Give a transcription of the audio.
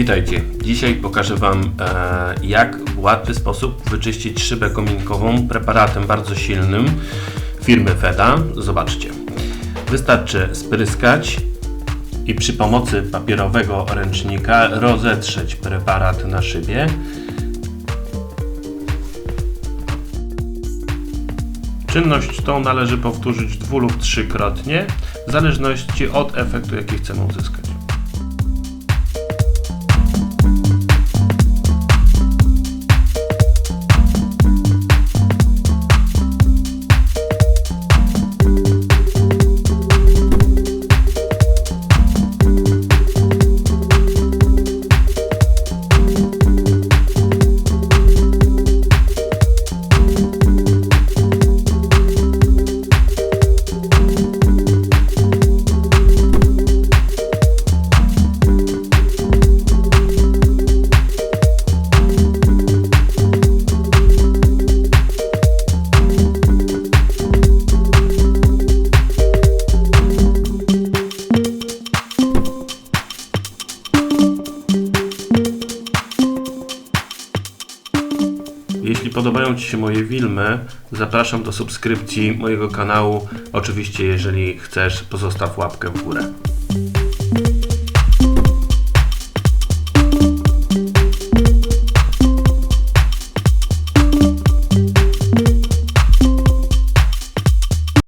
Witajcie. Dzisiaj pokażę Wam, e, jak w łatwy sposób wyczyścić szybę kominkową preparatem bardzo silnym firmy Feda. Zobaczcie. Wystarczy spryskać i przy pomocy papierowego ręcznika rozetrzeć preparat na szybie. Czynność tą należy powtórzyć dwu lub trzykrotnie, w zależności od efektu, jaki chcemy uzyskać. Jeśli podobają Ci się moje filmy, zapraszam do subskrypcji mojego kanału. Oczywiście, jeżeli chcesz, pozostaw łapkę w górę.